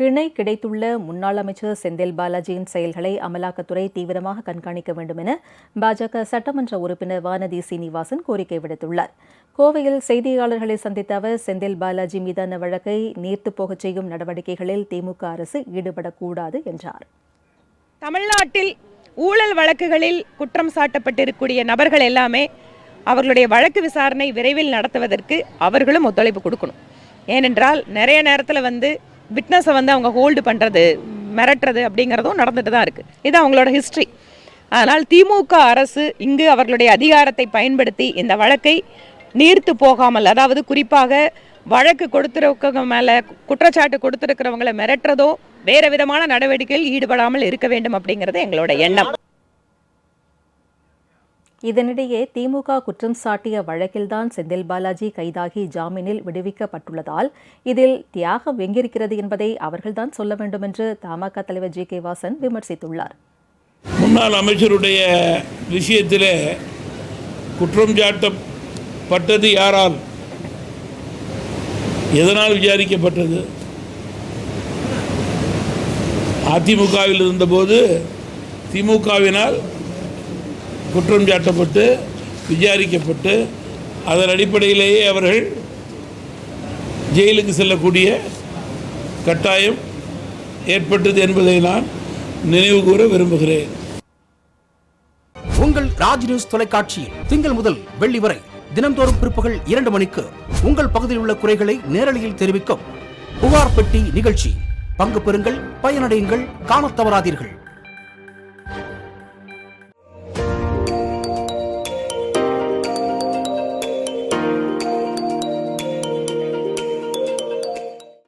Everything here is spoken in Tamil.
பிணை கிடைத்துள்ள முன்னாள் அமைச்சர் செந்தில் பாலாஜியின் செயல்களை அமலாக்கத்துறை தீவிரமாக கண்காணிக்க வேண்டும் என பாஜக சட்டமன்ற உறுப்பினர் வானதி சீனிவாசன் கோரிக்கை விடுத்துள்ளார். கோவையில் செய்தியாளர்களை சந்தித்த அவர் செந்தில் பாலாஜி மீதான வழக்கை நீர்த்து போகச் செய்யும் நடவடிக்கைகளில் திமுக அரசு ஈடுபடக்கூடாது என்றார். தமிழ்நாட்டில் ஊழல் வழக்குகளில் குற்றம் சாட்டப்பட்டிருக்கக்கூடிய நபர்கள் எல்லாமே அவர்களுடைய வழக்கு விசாரணை விரைவில் நடத்துவதற்கு அவர்களும் ஒத்துழைப்பு கொடுக்கணும். ஏனென்றால் நிறைய நேரத்தில் வந்து விட்னஸை வந்து அவங்க ஹோல்டு பண்ணுறது மிரட்டுறது அப்படிங்கிறதும் நடந்துட்டு தான் இருக்குது இது அவங்களோட ஹிஸ்ட்ரி அதனால் திமுக அரசு இங்கு அவர்களுடைய அதிகாரத்தை பயன்படுத்தி இந்த வழக்கை நீர்த்து போகாமல் அதாவது குறிப்பாக வழக்கு கொடுத்துருக்கவங்க மேலே குற்றச்சாட்டு கொடுத்துருக்கிறவங்களை மிரட்டுறதோ வேறு விதமான நடவடிக்கையில் ஈடுபடாமல் இருக்க வேண்டும் அப்படிங்கிறது எங்களோட எண்ணம். இதனிடையே திமுக குற்றம் சாட்டிய வழக்கில்தான் செந்தில் பாலாஜி கைதாகி ஜாமீனில் விடுவிக்கப்பட்டுள்ளதால் இதில் தியாகம் எங்கிருக்கிறது என்பதை அவர்கள்தான் சொல்ல வேண்டும் என்று தமாக தலைவர் ஜி கே வாசன் விமர்சித்துள்ளார். முன்னாள் அமைச்சருடைய விஷயத்திலே குற்றம் சாட்டப்பட்டது யாரால்? எதனால் விசாரிக்கப்பட்டது? அதிமுகவில் இருந்தபோது திமுகவினால் குற்றம் சாட்டப்பட்டு விசாரிக்கப்பட்டு அதன் அடிப்படையிலேயே அவர்கள் ஜெயிலுக்கு செல்லக்கூடிய கட்டாயம் ஏற்பட்டது என்பதை நான் நினைவு கூற விரும்புகிறேன். உங்கள் ராஜ் நியூஸ் தொலைக்காட்சியில் திங்கள் முதல் வெள்ளி வரை தினம்தோறும் பிற்பகல் இரண்டு மணிக்கு உங்கள் பகுதியில் உள்ள குறைகளை நேரலையில் தெரிவிக்கும் புகார் பெட்டி நிகழ்ச்சி. பங்கு பெறுங்கள் பயனடையுங்கள் காணத் தவறாதீர்கள்.